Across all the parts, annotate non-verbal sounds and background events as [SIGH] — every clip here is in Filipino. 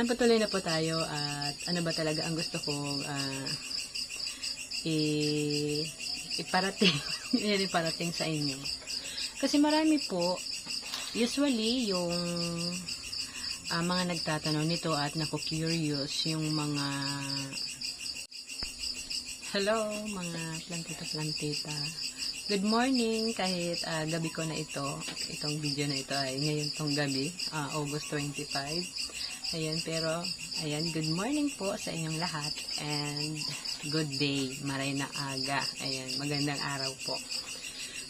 ayan, patuloy na po tayo at ano ba talaga ang gusto kong ah, i iparating, [LAUGHS] iparating sa inyo. Kasi marami po, usually yung ah, mga nagtatanong nito at naku-curious yung mga Hello, mga plantita-plantita. Good morning, kahit ah, gabi ko na ito. Itong video na ito ay ngayon tong gabi, ah, August 25. Ayan, pero, ayan, good morning po sa inyong lahat. And, good day, maray na aga. Ayan, magandang araw po.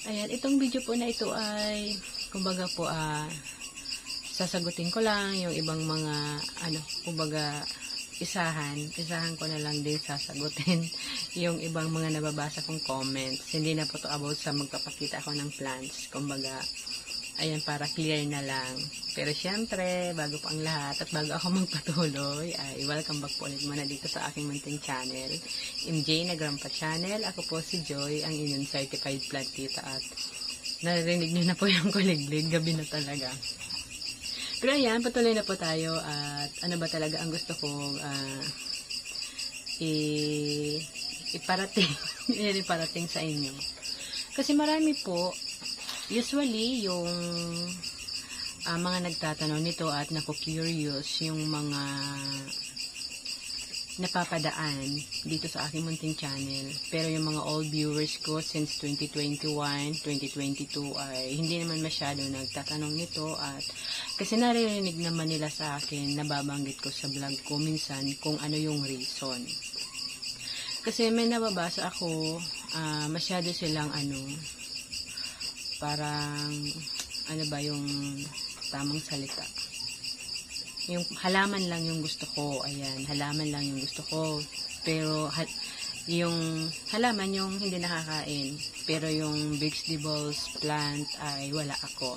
Ayan, itong video po na ito ay, kumbaga po, ah, sasagutin ko lang yung ibang mga, ano, kumbaga, isahan, isahan ko na lang din sasagutin [LAUGHS] yung ibang mga nababasa kong comments. Hindi na po to about sa magpapakita ako ng plans. Kumbaga, ayan, para clear na lang. Pero syempre, bago pa ang lahat at bago ako [LAUGHS] magpatuloy, ay welcome back po ulit muna dito sa aking munting channel, MJ na Grandpa Channel. Ako po si Joy, ang inyong certified plantita at narinig niyo na po [LAUGHS] yung kuliglig, gabi na talaga. Pero ayan, patuloy na po tayo at ano ba talaga ang gusto kong ah, i iparating, yan [LAUGHS] iparating sa inyo. Kasi marami po, usually yung ah, mga nagtatanong nito at naku-curious yung mga napapadaan dito sa aking munting channel. Pero yung mga old viewers ko since 2021, 2022 ay hindi naman masyado nagtatanong nito at kasi naririnig naman nila sa akin, nababanggit ko sa vlog ko minsan kung ano yung reason. Kasi may nababasa ako, ah, masyado silang ano, parang, ano ba yung tamang salita. Yung halaman lang yung gusto ko, ayan, halaman lang yung gusto ko. Pero, ha- yung halaman yung hindi nakakain, pero yung vegetables, plant ay wala ako.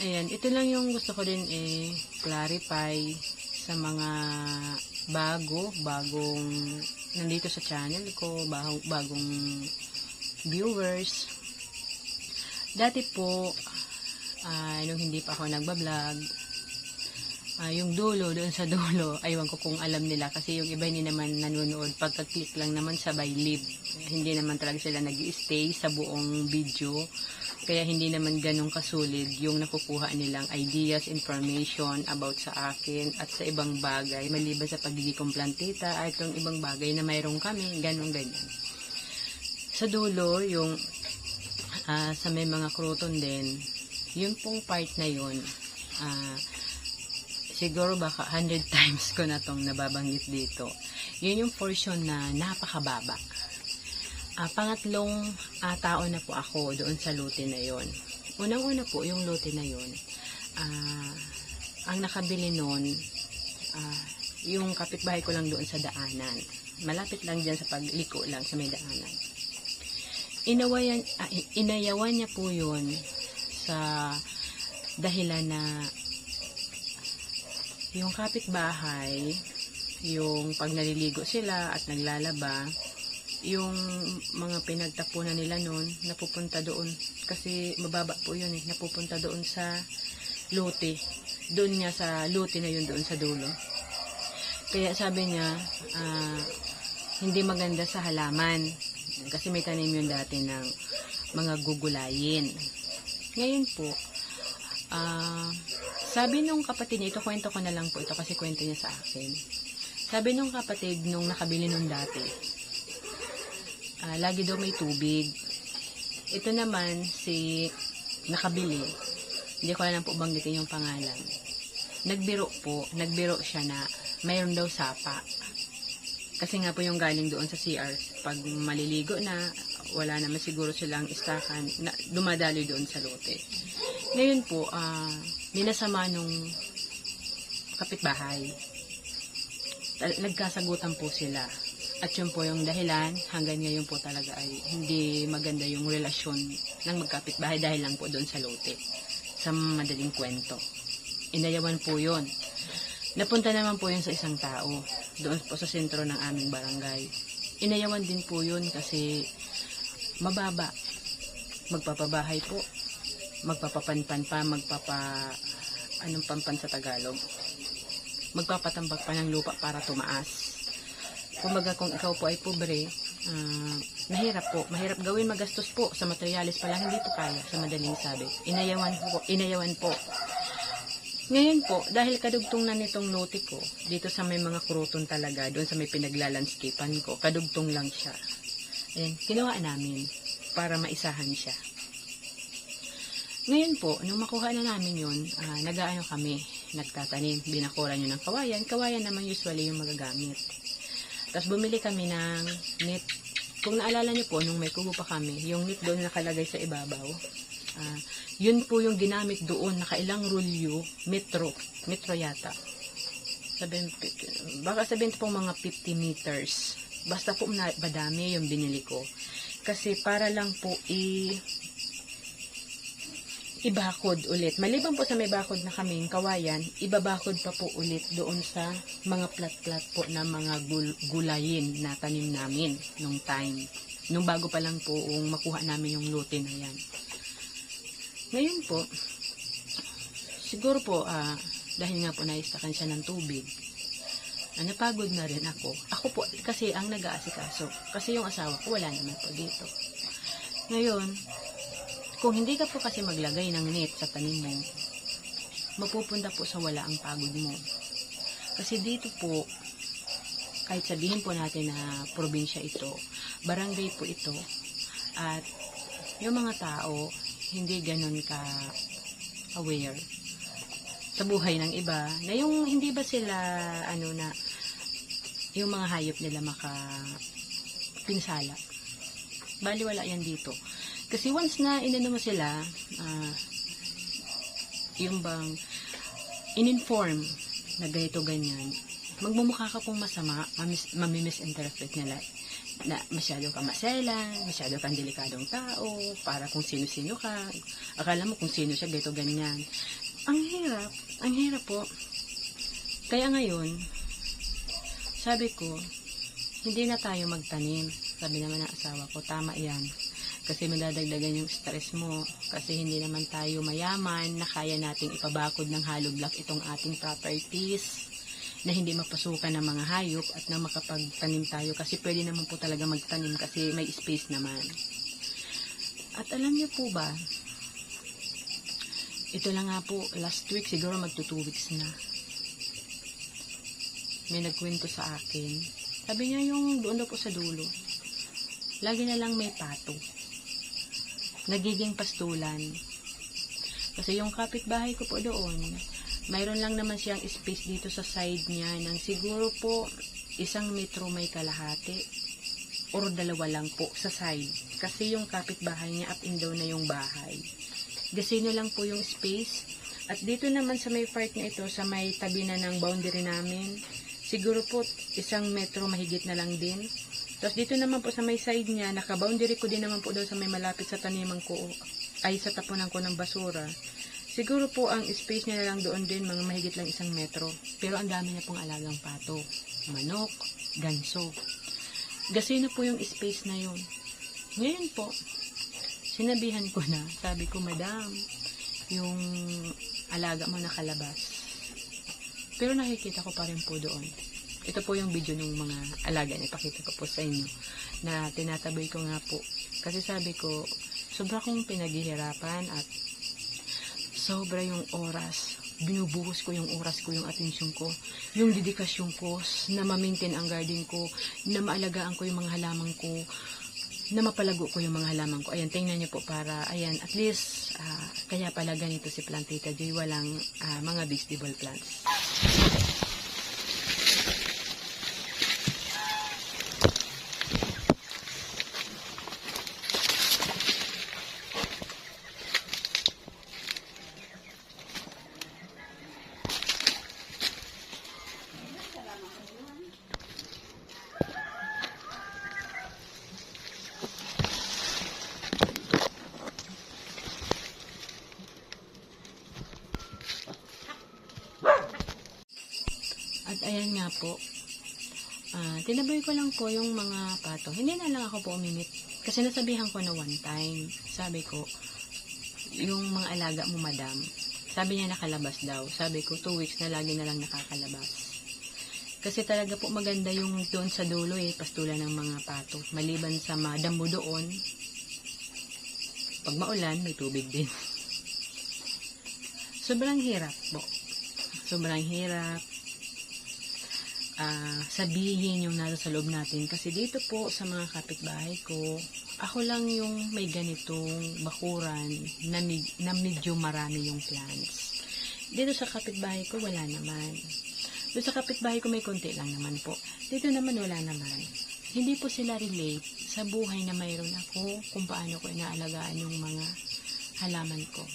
Ayan, ito lang yung gusto ko din eh, clarify sa mga bago, bagong nandito sa channel ko, bagong, viewers. Dati po, ah, nung hindi pa ako nagbablog, ah, yung dulo, doon sa dulo, [LAUGHS] aywan ko kung alam nila kasi yung iba hindi naman nanonood, pagka-click lang naman sabay live. Hindi naman talaga sila nag stay sa buong video. Kaya hindi naman ganun kasulid yung nakukuha nilang ideas, information about sa akin at sa ibang bagay. Maliban sa pagiging kong plantita at yung ibang bagay na mayroon kami, ganun ganyan. Sa dulo, yung ah, sa may mga kruton din, yun pong part na yun, ah, siguro baka 100 [LAUGHS] times ko na tong nababanggit dito. Yun yung portion na napakababa. Ah, pangatlong ah, tao na po ako doon sa lote na yon. Unang-una po, yung lote na yon, ah, ang nakabili noon, ah, yung kapitbahay ko lang doon sa daanan. Malapit lang dyan sa pagliko lang sa may daanan. Inawayan, ah, inayawan niya po yun sa dahilan na yung kapitbahay, yung pag naliligo sila at naglalaba, yung mga pinagtapunan nila noon, napupunta doon. Kasi mababa po yun eh, napupunta doon sa lote. Doon niya sa lote na yun doon sa dulo. Kaya sabi niya, ah, hindi maganda sa halaman. Kasi may tanim yun dati ng mga gugulayin. Ngayon po, ah, sabi nung kapatid niya, ito kwento ko na lang po ito kasi kwento niya sa akin. Sabi nung kapatid nung nakabili nung dati, ah, lagi daw may tubig. Ito naman si nakabili, hindi ko alam po banggitin yung pangalan. Nagbiro po, nagbiro siya na mayroon daw sapa. Kasi nga po yung galing doon sa CR, pag maliligo na, wala naman siguro silang istakan, na, dumadaloy doon sa lote. Ngayon po, ah, minasama nung kapitbahay. Nagkasagutan po sila. At yun po yung dahilan, hanggang ngayon po talaga ay hindi maganda yung relasyon ng magkapitbahay dahil lang po doon sa lote. Sa madaling kwento. Inayawan po yun. Napunta naman po yun sa isang tao. Doon po sa sentro ng aming barangay. Inayawan din po yun kasi mababa. Magpapabahay po. Magpapapanpan pa, magpapa... Anong pampan sa Tagalog? magpapatambak pa ng lupa para tumaas. Kumbaga kung ikaw po ay pobre, ah, mahirap po. Mahirap gawin magastos po sa materialis pa lang hindi po kaya sa madaling sabi. Inayawan po, inayawan po. Ngayon po, dahil kadugtong na nitong lote ko, dito sa may mga kruton talaga, doon sa may pinaglalandscapean ko, kadugtong lang siya. Ayan, kinuha namin para maisahan siya. Ngayon po, nung makuha na namin yun, ah, nag-aano kami, nagtatanim, binakuran yun ng kawayan. Kawayan naman usually yung magagamit. Tapos bumili kami ng net. Kung naalala niyo po, nung may kubo pa kami, yung net doon nakalagay sa ibabaw. Ah, yun po yung ginamit doon, nakailang rulyo, metro, metro yata. Sabihin, baka sabihin po mga 50 meters. Basta po na, madami yung binili ko. Kasi para lang po i ibakod ulit. Maliban po sa may bakod na kaming kawayan, ibabakod pa po ulit doon sa mga plat-plat po na mga gul- gulayin na tanim namin nung time. Nung bago pa lang po um, makuha namin yung lote na yan. Ngayon po, siguro po, ah, dahil nga po naistakan siya ng tubig, ah, napagod na rin ako. Ako po, kasi ang nag-aasikaso. Kasi yung asawa ko, wala naman po dito. Ngayon, kung hindi ka po kasi maglagay ng net sa tanim mo, mapupunta po sa wala ang pagod mo. Kasi dito po, kahit sabihin po natin na probinsya ito, barangay po ito, at yung mga tao, hindi ganun ka aware sa buhay ng iba, na yung hindi ba sila, ano na, yung mga hayop nila maka pinsala. Bali wala yan dito. Kasi once na inano mo sila, ah, yung bang in-inform na ganito ganyan, magmumukha ka pong masama, mamis, mamimisinterpret nila na masyado ka maselan, masyado kang delikadong tao, para kung sino-sino ka, akala mo kung sino siya, ganito ganyan. Ang hirap, ang hirap po. Kaya ngayon, sabi ko, hindi na tayo magtanim. Sabi naman ng asawa ko, tama yan. Kasi madadagdagan yung stress mo. Kasi hindi naman tayo mayaman na kaya nating ipabakod ng hollow block itong ating properties na hindi mapasukan ng mga hayop at na makapagtanim tayo kasi pwede naman po talaga magtanim kasi may space naman. At alam niyo po ba, ito lang nga po, last week siguro magto 2 weeks na. May nagkwento sa akin. Sabi niya yung doon daw po sa dulo. Lagi na lang may pato. Nagiging pastulan. Kasi yung kapitbahay ko po doon, mayroon lang naman siyang space dito sa side niya ng siguro po isang metro may kalahati or dalawa lang po sa side. Kasi yung kapitbahay niya up and down na yung bahay. Gasino lang po yung space. At dito naman sa may part na ito, sa may tabi na ng boundary namin, siguro po isang metro mahigit na lang din. Tapos dito naman po sa may side niya, naka-boundary ko din naman po doon sa may malapit sa taniman ko, ay sa tapunan ko ng basura. Siguro po ang space niya lang doon din, mga mahigit lang isang metro. Pero ang dami niya pong alagang pato, manok, ganso. Gasino po yung space na yun. Ngayon po, sinabihan ko na, sabi ko, Madam, yung alaga mo nakalabas. Pero nakikita ko pa rin po doon. Ito po yung video ng mga alaga na ipakita ko po sa inyo na tinataboy ko nga po. Kasi sabi ko, sobra kong pinaghihirapan at sobra yung oras. Binubuhos ko yung oras ko, yung atensyon ko, yung dedikasyon ko na ma-maintain ang garden ko, na maalagaan ko yung mga halaman ko, na mapalago ko yung mga halaman ko. Ayan, tingnan niyo po para, ayan, at least, ah, kaya pala ganito si Plantita Joy, walang ah, mga vegetable plants. At ayan nga po, tinaboy ko lang po yung mga pato. Hindi na lang ako po umimit. Kasi nasabihan ko na one time. Sabi ko, yung mga alaga mo madam, sabi niya nakalabas daw. Sabi ko, two weeks na lagi na lang nakakalabas. Kasi talaga po maganda yung doon sa dulo eh, pastulan ng mga pato. Maliban sa madamo doon, pag maulan, may tubig din. [LAUGHS] Sobrang hirap po. Sobrang hirap. Ah, sabihin yung nasa sa loob natin. Kasi dito po sa mga kapitbahay ko, ako lang yung may ganitong bakuran na, na medyo marami yung plants. Dito sa kapitbahay ko, wala naman. Doon sa kapitbahay ko may konti lang naman po. Dito naman wala naman. Hindi po sila relate sa buhay na mayroon ako kung paano ko inaalagaan yung mga halaman ko.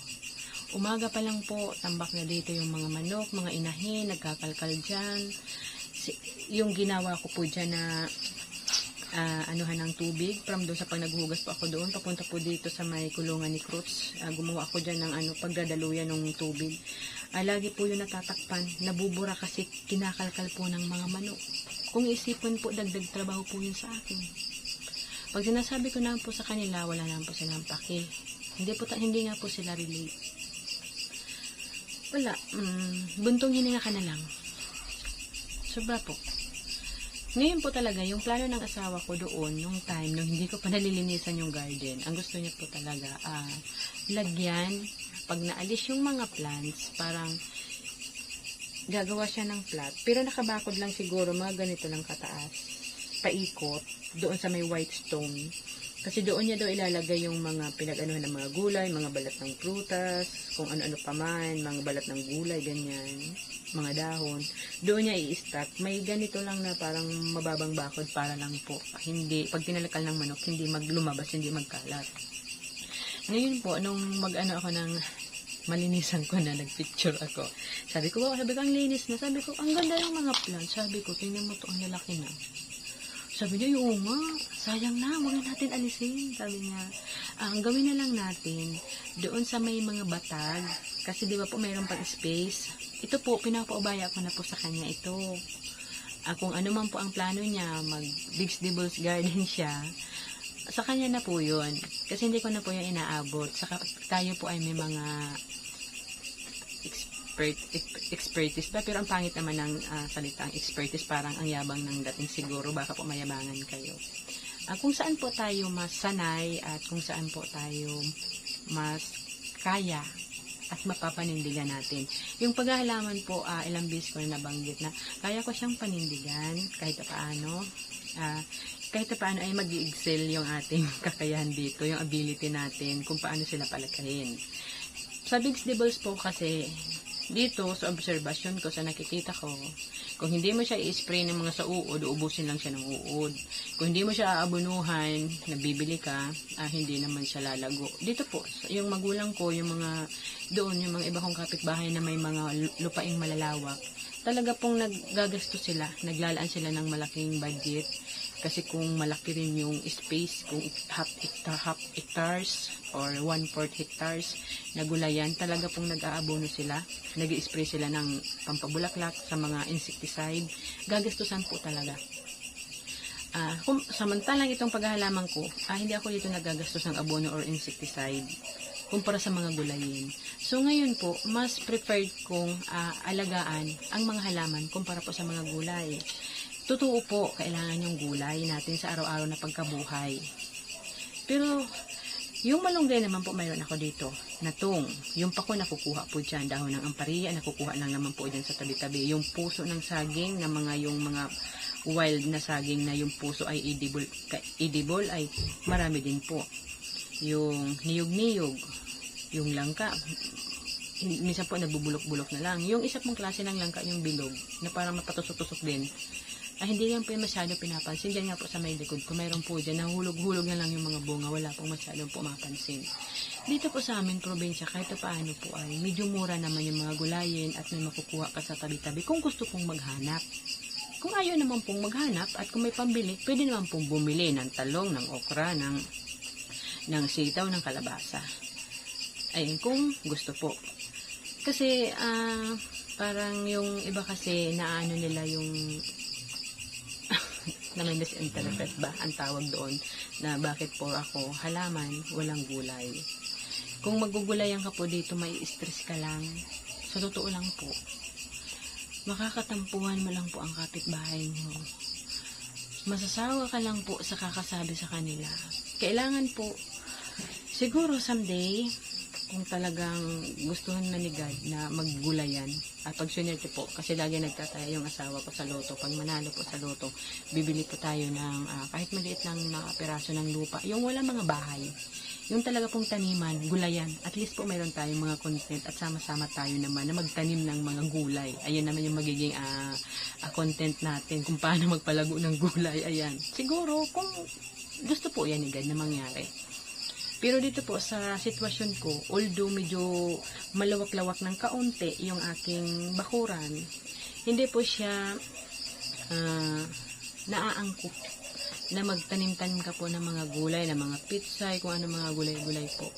Umaga pa lang po, tambak na dito yung mga manok, mga inahin, nagkakalkal dyan. Yung ginawa ko po dyan na ah, anuhan ng tubig from doon sa pag naghugas po ako doon papunta po dito sa may kulungan ni Cruz. Ah, gumawa ako dyan ng ano pagdadaluyan ng tubig. Ah, lagi po yun natatakpan nabubura kasi kinakalkal po ng mga manok. Kung isipin po dagdag trabaho po yun sa akin. Pag sinasabi ko na po sa kanila wala na po silang pake. Hindi po hindi nga po sila relate wala mm, buntong hininga ka na lang sobra po ngayon po talaga, yung plano ng asawa ko doon, nung time, nung hindi ko pa nalilinisan yung garden, ang gusto niya po talaga, ah, lagyan, pag naalis yung mga plants, parang gagawa siya ng flat. Pero nakabakod lang siguro, mga ganito lang kataas. Paikot, doon sa may white stone. Kasi doon niya daw ilalagay yung mga pinag-anuhan ng mga gulay, mga balat ng prutas, kung ano-ano pa man, mga balat ng gulay, ganyan, mga dahon. Doon niya i-stack. May ganito lang na parang mababang bakod para lang po. Hindi, pag tinalakal ng manok, hindi maglumabas, hindi magkalat. Ngayon po, nung mag-ano ako ng malinisan ko na, nagpicture ako. Sabi ko, wow, sabi ko, ang linis na. Sabi ko, ang ganda yung mga plants. Sabi ko, tingnan mo to, ang lalaki na. Sabi niya, oo nga, sayang na, huwag na natin alisin. Sabi niya, "Ah, ang gawin na lang natin, doon sa may mga batag, kasi di ba po mayroon pang space, ito po, pinapaubaya ko na po sa kanya ito. Ah, kung ano man po ang plano niya, mag vegetables garden [LAUGHS] siya, sa kanya na po yun. Kasi hindi ko na po yung inaabot. Saka tayo po ay may mga expert, ex- expertise ba? Pero ang pangit naman ng ah, salitang expertise, parang ang yabang ng dating siguro, baka po mayabangan kayo. Ah, kung saan po tayo mas sanay at kung saan po tayo mas kaya at mapapanindigan natin. Yung paghahalaman po, ah, ilang bis ko na nabanggit na kaya ko siyang panindigan kahit paano. Ah, kahit paano ay mag excel yung ating [LAUGHS] kakayahan dito, yung ability natin, kung paano sila palakayin. Sa vegetables po kasi, dito sa observation ko, sa nakikita ko, kung hindi mo siya i-spray ng mga sa uod, uubusin lang siya ng uod. Kung hindi mo siya aabunuhan, nabibili ka, ah, hindi naman siya lalago. Dito po, yung magulang ko, yung mga doon, yung mga iba kong kapitbahay na may mga lu- lupaing malalawak, talaga pong naggagasto sila, naglalaan sila ng malaking budget. Kasi kung malaki rin yung space, kung half, hectare, half hectares or one-fourth hectares na gulayan, talaga pong nag-aabono sila. nag spray sila ng pampabulaklak sa mga insecticide. Gagastusan po talaga. Ah, kung samantalang itong paghahalaman ko, ah, hindi ako dito nagagastos ng abono or insecticide kumpara sa mga gulayin. So ngayon po, mas preferred kong ah, alagaan ang mga halaman kumpara po sa mga gulay. Totoo po, kailangan yung gulay natin sa araw-araw na pagkabuhay. Pero, yung malunggay naman po mayroon ako dito, natong. Yung pako nakukuha po dyan, dahon ng ampariya, nakukuha lang naman po dyan sa tabi-tabi. Yung puso ng saging, na mga yung mga wild na saging na yung puso ay edible, edible ay marami din po. Yung niyog-niyog, yung langka, minsan po nagbubulok-bulok na lang. Yung isa pong klase ng langka, yung bilog, na parang mapatusok-tusok din, ay hindi yan po yung masyado pinapansin. Diyan nga po sa may likod ko, mayroon po dyan, nahulog-hulog na lang yung mga bunga, wala pong masyadong pumapansin. Dito po sa amin, probinsya, kahit pa paano po ay medyo mura naman yung mga gulayin at may makukuha ka sa tabi-tabi kung gusto pong maghanap. Kung ayaw naman pong maghanap at kung may pambili, pwede naman pong bumili ng talong, ng okra, ng, ng sitaw, ng kalabasa. Ayun, kung gusto po. Kasi, ah, parang yung iba kasi naano nila yung na may misinterpret ba ang tawag doon na bakit po ako halaman, walang gulay. Kung magugulayan ka po dito, may stress ka lang. Sa totoo lang po. makakatampuhan mo lang po ang kapitbahay mo. Masasawa ka lang po sa kakasabi sa kanila. Kailangan po, siguro someday, kung talagang gustuhan na ni God na maggulayan, at pag sunerte po, kasi lagi nagtataya yung asawa ko sa loto, pag manalo po sa loto, bibili po tayo ng ah, kahit maliit lang na peraso ng lupa, yung wala mga bahay, yung talaga pong taniman, gulayan, at least po mayroon tayong mga content at sama-sama tayo naman na magtanim ng mga gulay. Ayan naman yung magiging ah, ah, content natin kung paano magpalago ng gulay. Ayan. Siguro, kung gusto po yan ni God na mangyari. Pero dito po sa sitwasyon ko, although medyo malawak-lawak ng kaunti yung aking bakuran, hindi po siya ah, naaangkop na magtanim-tanim ka po ng mga gulay, ng mga pitsay, kung ano mga gulay-gulay po.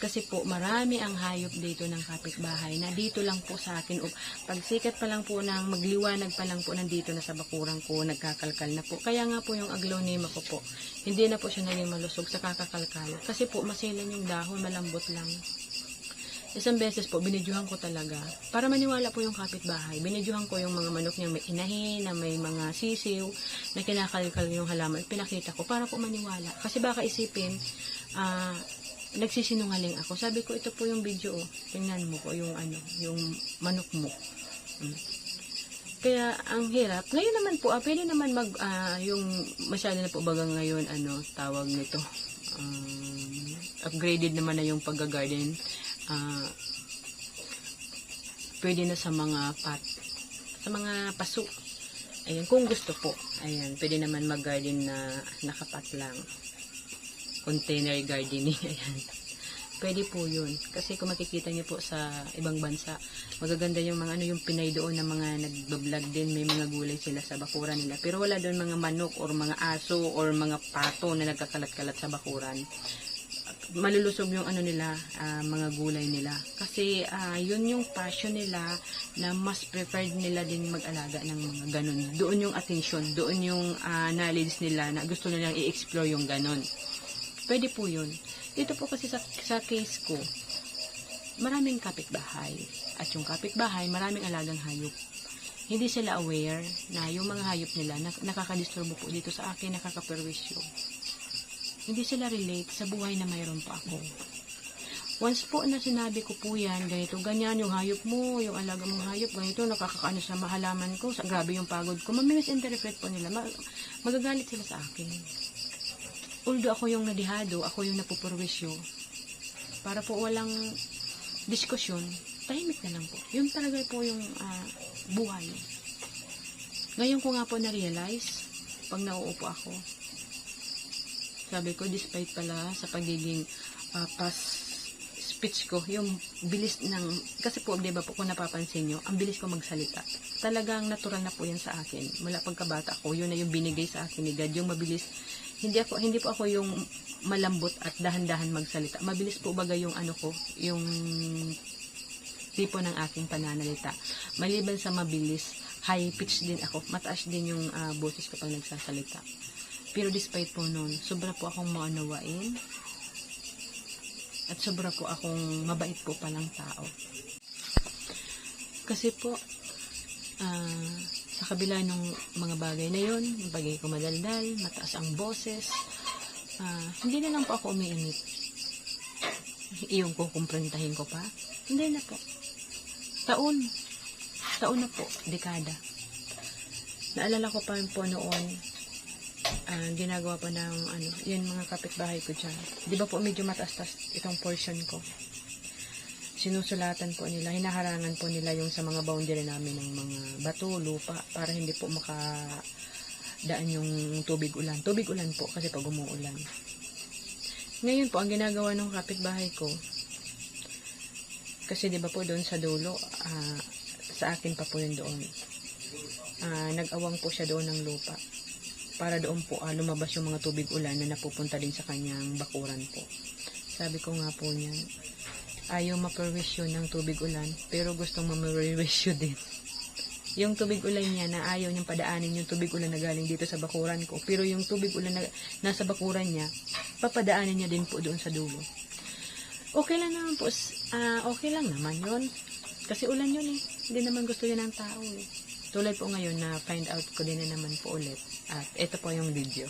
Kasi po, marami ang hayop dito ng kapitbahay na dito lang po sa akin. O, pag sikat pa lang po ng magliwanag pa lang po nandito na sa bakurang ko, nagkakalkal na po. Kaya nga po yung aglonema ko po, hindi na po siya naging malusog sa kakakalkal. Kasi po, masilan yung dahon, malambot lang. Isang beses po, binidyuhan ko talaga. Para maniwala po yung kapitbahay, binidyuhan ko yung mga manok niyang may inahin, na may mga sisiw, na kinakalkal yung halaman. Pinakita ko para po maniwala. Kasi baka isipin, ah, nagsisinungaling ako. Sabi ko, ito po yung video, oh. Tingnan mo po yung ano, yung manok mo. Mm. Kaya, ang hirap. Ngayon naman po, ah, pwede naman mag, ah, yung, masyado na po bagang ngayon, ano, tawag nito, um, upgraded naman na yung pag-garden. Ah, pwede na sa mga pat, sa mga paso. Ayan, kung gusto po. Ayan, pwede naman mag-garden na nakapat lang container gardening. [LAUGHS] Ayan. Pwede po yun. Kasi kung makikita niyo po sa ibang bansa, magaganda yung mga ano yung Pinay doon na mga nagbablog din, may mga gulay sila sa bakuran nila. Pero wala doon mga manok or mga aso or mga pato na nagkakalat-kalat sa bakuran. Malulusog yung ano nila, ah, mga gulay nila. Kasi ah, yun yung passion nila na mas preferred nila din mag-alaga ng mga ganun. Doon yung attention, doon yung ah, knowledge nila na gusto nilang i-explore yung ganun. Pwede po yun. Dito po kasi sa, sa case ko, maraming kapitbahay. At yung kapitbahay, maraming alagang hayop. Hindi sila aware na yung mga hayop nila nak nakakadisturbo po dito sa akin, nakakaperwisyo. Hindi sila relate sa buhay na mayroon pa ako. Once po na sinabi ko po yan, ganito, ganyan, yung hayop mo, yung alaga mong hayop, ganito, nakakaano sa mahalaman ko, sa, grabe yung pagod ko, mamisinterpret po nila, ma- magagalit sila sa akin although ako yung nadihado, ako yung napupurwisyo, para po walang diskusyon, tahimik na lang po. Yun talaga po yung ah, buhay. Ngayon ko nga po na-realize, pag nauupo ako, sabi ko, despite pala sa pagiging ah, past speech ko, yung bilis ng, kasi po, di ba po, kung napapansin nyo, ang bilis ko magsalita. Talagang natural na po yan sa akin. Mula pagkabata ko, yun na yung binigay sa akin ni God, yung mabilis hindi ako hindi po ako yung malambot at dahan-dahan magsalita. Mabilis po baga yung ano ko, yung tipo ng aking pananalita. Maliban sa mabilis, high pitch din ako. Mataas din yung ah, boses ko pag nagsasalita. Pero despite po noon, sobra po akong maunawain. At sobra po akong mabait po palang tao. Kasi po, ah, sa kabila ng mga bagay na yon, yung bagay ko madaldal, mataas ang boses, ah, hindi na lang po ako umiinit. Iyong kukumprantahin ko pa? Hindi na po. Taon. Taon na po. Dekada. Naalala ko pa po noon, ah, ginagawa pa ng ano, yun mga kapitbahay ko dyan. Di ba po medyo mataas-tas itong portion ko? Sinusulatan po nila, hinaharangan po nila yung sa mga boundary namin ng mga bato, lupa, para hindi po makadaan yung tubig ulan. Tubig ulan po kasi pag umuulan. Ngayon po, ang ginagawa ng kapitbahay ko, kasi di ba po doon sa dulo, ah, sa akin pa po yun doon. Ah, nag-awang po siya doon ng lupa para doon po ah, lumabas yung mga tubig ulan na napupunta din sa kanyang bakuran po. Sabi ko nga po niyan, ayaw maperwisyo ng tubig ulan, pero gustong mamerwisyo din. Yung tubig ulan niya na ayaw niyang padaanin yung tubig ulan na galing dito sa bakuran ko. Pero yung tubig ulan na nasa bakuran niya, papadaanin niya din po doon sa dulo. Okay lang naman po. ah okay lang naman yon Kasi ulan yun eh. Hindi naman gusto yan ng tao eh. Tulad po ngayon na find out ko din na naman po ulit. At ito po yung video.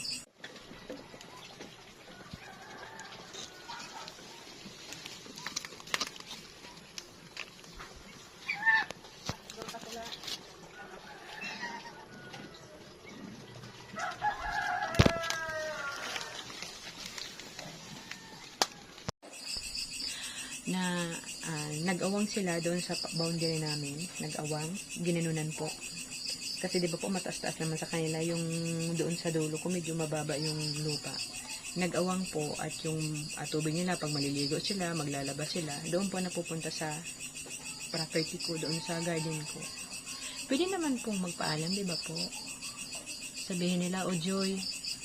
Na ah, nag-awang sila doon sa boundary namin. Nag-awang, ginanunan po. Kasi di ba po mataas-taas naman sa kanila yung doon sa dulo ko medyo mababa yung lupa. Nag-awang po at yung at tubig nila pag maliligo sila, maglalaba sila, doon po napupunta sa property ko, doon sa garden ko. Pwede naman pong magpaalam, di ba po? Sabihin nila, o Joy,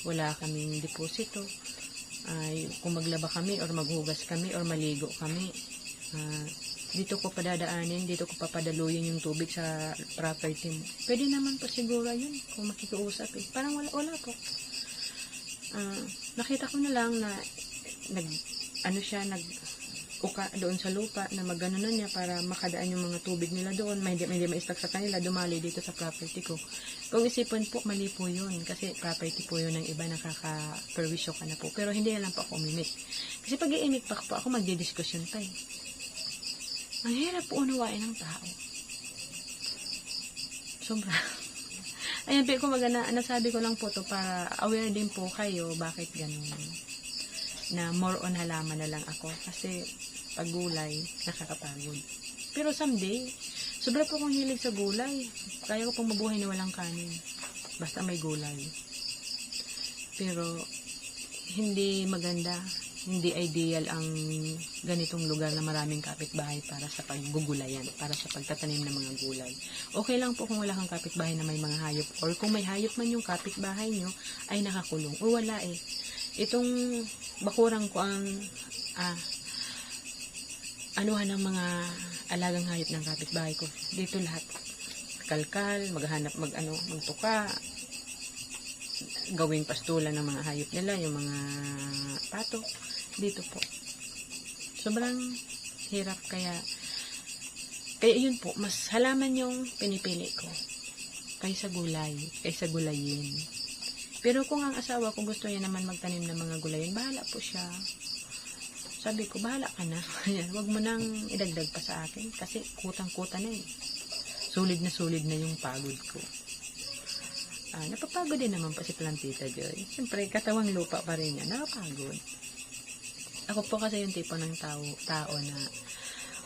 wala kaming deposito ay kung maglaba kami or maghugas kami or maligo kami. Ah, dito ko padadaanin dito ko papadaluyin yung tubig sa property mo. Pwede naman po siguro yun kung makikiusap eh. Parang wala, wala po. Ah, nakita ko na lang na nag ano siya nag uka doon sa lupa na magano na niya para makadaan yung mga tubig nila doon. May hindi, hindi ma-stuck sa kanila dumali dito sa property ko. Kung isipin po mali po yun. Kasi property po yun ng iba nakaka-perwisyo ka na po. Pero hindi na lang po ako umimik kasi pag iimik pa po ako magdidiskusyon pa eh. Ang hirap po unawain ng tao. Sobra. [LAUGHS] Ayan, pero kumaga na, nasabi ko lang po to para aware din po kayo bakit ganun. Na more on halaman na lang ako. Kasi pag gulay, nakakapagod. Pero someday, sobra po akong hilig sa gulay. Kaya ko pong mabuhay na walang kanin. Basta may gulay. Pero, hindi maganda, hindi ideal ang ganitong lugar na maraming kapitbahay para sa paggugulayan, para sa pagtatanim ng mga gulay. Okay lang po kung wala kang kapitbahay na may mga hayop or kung may hayop man yung kapitbahay nyo ay nakakulong o wala eh. Itong bakurang ko ang ah, anuhan ng mga alagang hayop ng kapitbahay ko. Dito lahat. Kalkal, maghanap, mag ano, magtuka, gawing pastulan ng mga hayop nila, yung mga pato, dito po. Sobrang hirap kaya kaya yun po, mas halaman yung pinipili ko kaysa gulay, kaysa gulayin. Pero kung ang asawa ko gusto niya naman magtanim ng mga gulayin, bahala po siya. Sabi ko, bahala ka na. [LAUGHS] Ayan, wag mo nang idagdag pa sa akin kasi kutang-kuta na eh. Solid na solid na yung pagod ko. Ah, napapagod din naman pa si Plantita Joy. Siyempre, katawang lupa pa rin niya. Nakapagod. Ako po kasi yung tipo ng tao, tao na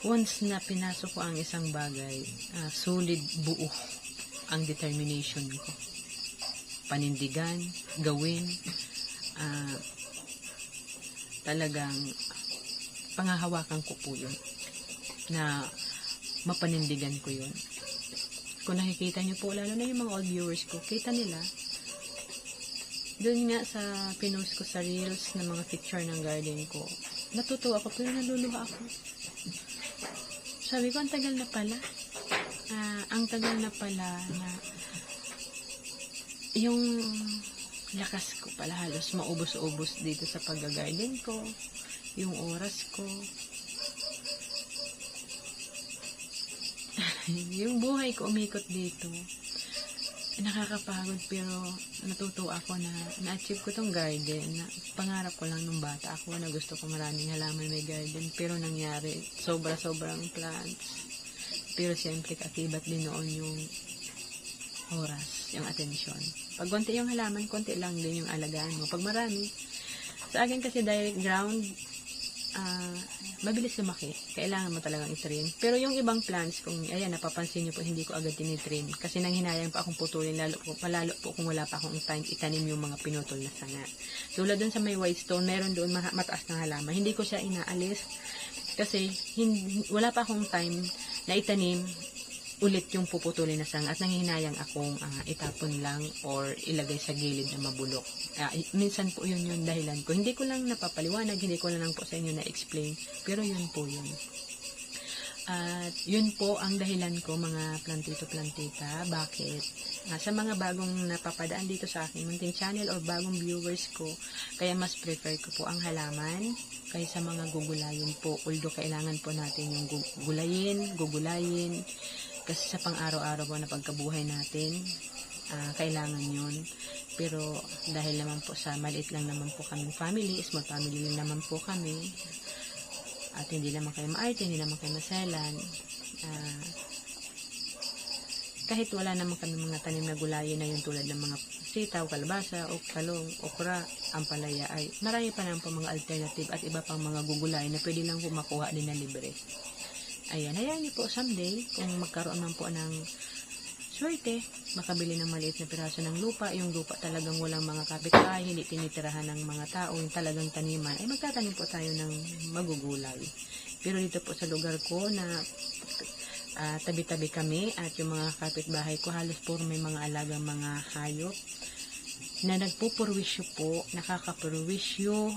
once na pinasok ko ang isang bagay, ah, solid buo ang determination ko. Panindigan, gawin, ah, talagang pangahawakan ko po yun na mapanindigan ko yun. Kung nakikita niyo po, lalo na yung mga old viewers ko, kita nila, doon nga sa pinost ko sa reels ng mga picture ng garden ko, natutuwa ako pero naluluha ako. Sabi ko, ang tagal na pala. Ah, ang tagal na pala na yung lakas ko pala halos maubos-ubos dito sa pag-garden ko, yung oras ko, [LAUGHS] yung buhay ko umikot dito. Nakakapagod pero natutuwa ako na na-achieve ko tong garden. Na, pangarap ko lang nung bata ako na gusto ko maraming halaman may garden. Pero nangyari, sobra-sobrang plants. Pero siyempre kakibat din noon yung oras, yung atensyon. Pag konti yung halaman, konti lang din yung alagaan mo. Pag marami, sa akin kasi direct ground, ah, mabilis lumaki. Kailangan mo talagang i-train. Pero yung ibang plants, kung ayan, napapansin nyo po, hindi ko agad tinitrain. Kasi nang hinayang pa akong putulin, lalo po, palalo po kung wala pa akong time itanim yung mga pinutol na sanga. Tulad dun sa may white stone, meron doon ma- mataas na halaman. Hindi ko siya inaalis kasi hindi, wala pa akong time na itanim ulit yung puputulin na sanga at nangihinayang akong ah, itapon lang or ilagay sa gilid na mabulok. I- minsan po yun yung dahilan ko. Hindi ko lang napapaliwanag, hindi ko lang po sa inyo na-explain, pero yun po yun. At yun po ang dahilan ko mga plantito-plantita. Bakit? Ah, sa mga bagong napapadaan dito sa aking munting channel or bagong viewers ko, kaya mas prefer ko po ang halaman kaysa mga gugulayin po. Although kailangan po natin yung gu- gulayin, gugulayin, Kasi sa pang-araw-araw po na pagkabuhay natin, ah, kailangan yun. Pero dahil naman po sa maliit lang naman po kaming family, small family lang naman po kami, at hindi naman kayo maarte, hindi naman kayo maselan, ah, kahit wala naman kami mga tanim na gulayan na yung tulad ng mga sitaw, kalabasa, o kalong, okra, ampalaya ay marami pa naman po mga alternative at iba pang mga gugulay na pwede lang po makuha din na libre. Ayan, hayaan niyo po someday kung magkaroon man po ng swerte, makabili ng maliit na piraso ng lupa, yung lupa talagang walang mga kapitbahay, hindi tinitirahan ng mga tao, yung talagang taniman, ay magtatanim po tayo ng magugulay. Pero dito po sa lugar ko na ah, tabi-tabi kami at yung mga kapitbahay ko halos puro may mga alagang mga hayop na nagpupurwisyo po, nakakapurwisyo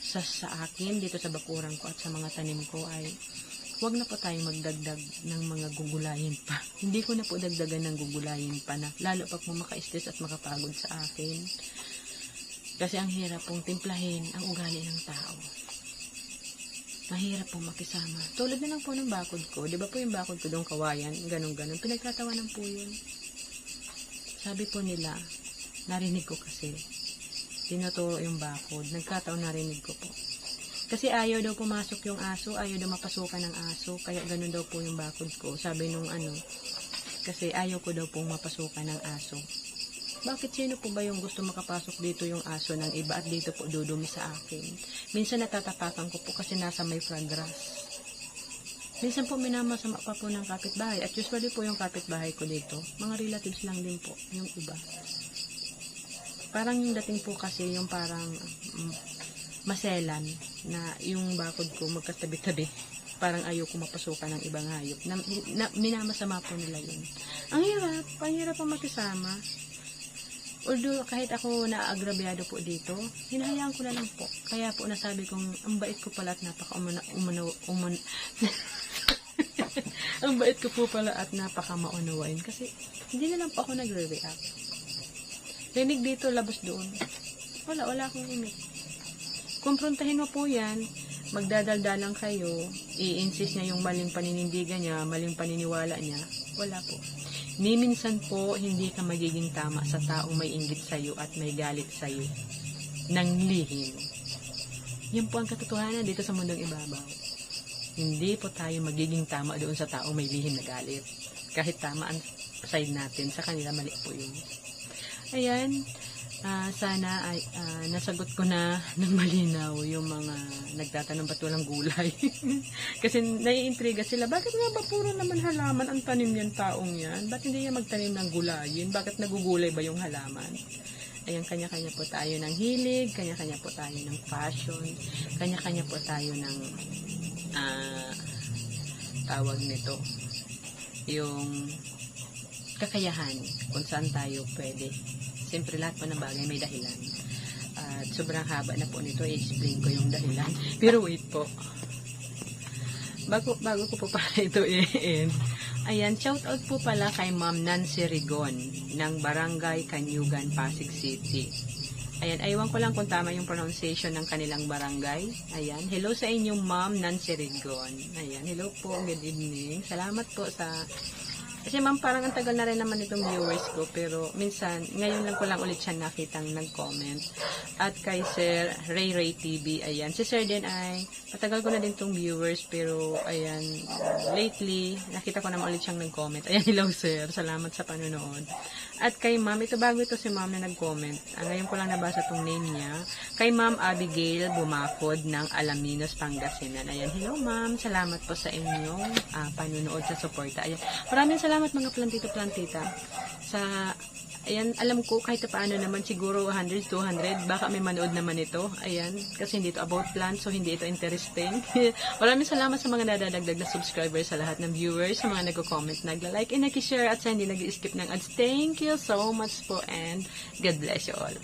sa, sa akin dito sa bakuran ko at sa mga tanim ko ay wag na po tayong magdagdag ng mga gugulayin pa. [LAUGHS] Hindi ko na po dagdagan ng gugulayin pa na lalo pa po maka-stress at makapagod sa akin. Kasi ang hirap pong timplahin ang ugali ng tao. Mahirap pong makisama. Tulad na lang po ng bakod ko. Di ba po yung bakod ko doon kawayan? Ganon-ganon. Pinagtatawanan po yun. Sabi po nila, narinig ko kasi. Tinuturo yung bakod. Nagkataon narinig ko po. Kasi ayaw daw pumasok yung aso, ayaw daw mapasukan ng aso, kaya ganun daw po yung bakod ko. Sabi nung ano, kasi ayaw ko daw pong mapasukan ng aso. Bakit sino po ba yung gusto makapasok dito yung aso ng iba at dito po dudumi sa akin? Minsan natatapakan ko po kasi nasa may grass. Minsan po minamasama pa po ng kapitbahay at usually po yung kapitbahay ko dito, mga relatives lang din po, yung iba. Parang yung dating po kasi yung parang mm, maselan na yung bakod ko magkatabi-tabi. Parang ayaw ko mapasukan ng ibang hayop. Na, na, minamasama po nila yun. Ang hirap, ang hirap po makisama. Although kahit ako naagrabyado po dito, hinahayaan ko na lang po. Kaya po nasabi kong ang bait ko pala at napaka umano, umano, uman, [LAUGHS] ang bait ko po pala at napaka maunawain kasi hindi na lang po ako nagre-react. Rinig dito, labas doon. Wala, wala akong imik. Kumprontahin mo po yan, magdadaldalang kayo, i-insist niya yung maling paninindigan niya, maling paniniwala niya, wala po. Ni minsan po, hindi ka magiging tama sa taong may inggit sa'yo at may galit sa'yo ng lihim. Yan po ang katotohanan dito sa mundong ibabaw. Hindi po tayo magiging tama doon sa taong may lihim na galit. Kahit tama ang side natin, sa kanila mali po yun. Ayan, ah, sana ay ah, nasagot ko na [LAUGHS] ng malinaw yung mga nagtatanong ba't walang gulay. [LAUGHS] Kasi naiintriga sila, bakit nga ba puro naman halaman ang tanim yan taong yan? Ba't hindi niya magtanim ng gulayin? Bakit nagugulay ba yung halaman? Ayan, kanya-kanya po tayo ng hilig, kanya-kanya po tayo ng passion, kanya-kanya po tayo ng ah, tawag nito, yung kakayahan kung saan tayo pwede. Siyempre lahat po ng bagay may dahilan. At sobrang haba na po nito, i-explain ko yung dahilan. [LAUGHS] Pero wait po. Bago, bago ko po pala ito i-end. Ayan, shout out po pala kay Ma'am Nancy Rigon ng Barangay Kanyugan, Pasig City. Ayan, aywan ko lang kung tama yung pronunciation ng kanilang barangay. Ayan, hello sa inyong Ma'am Nancy Rigon. Ayan, hello po, good evening. Salamat po sa kasi ma'am, parang ang tagal na rin naman itong viewers ko, pero minsan, ngayon lang ko lang ulit siya nakitang nag-comment. At kay Sir Ray Ray TV, ayan. Si Sir din ay, patagal ko na din itong viewers, pero ayan, lately, nakita ko naman ulit siyang nag-comment. Ayan, hello Sir, salamat sa panonood. At kay ma'am, ito bago ito si ma'am na nag-comment. Ah, ngayon ko lang nabasa itong name niya. Kay ma'am Abigail Bumakod ng Alaminos, Pangasinan. Ayan, hello ma'am, salamat po sa inyong ah, panonood sa suporta. Ayan, maraming salamat mga plantito-plantita sa Ayan, alam ko kahit paano naman siguro 100, 200, baka may manood naman ito. Ayan, kasi hindi ito about plants, so hindi ito interesting. [LAUGHS] Maraming salamat sa mga nadadagdag na subscribers, sa lahat ng viewers, sa mga nagko-comment, nagla-like, and nag-share at sa hindi nag-skip ng ads. Thank you so much po and God bless you all.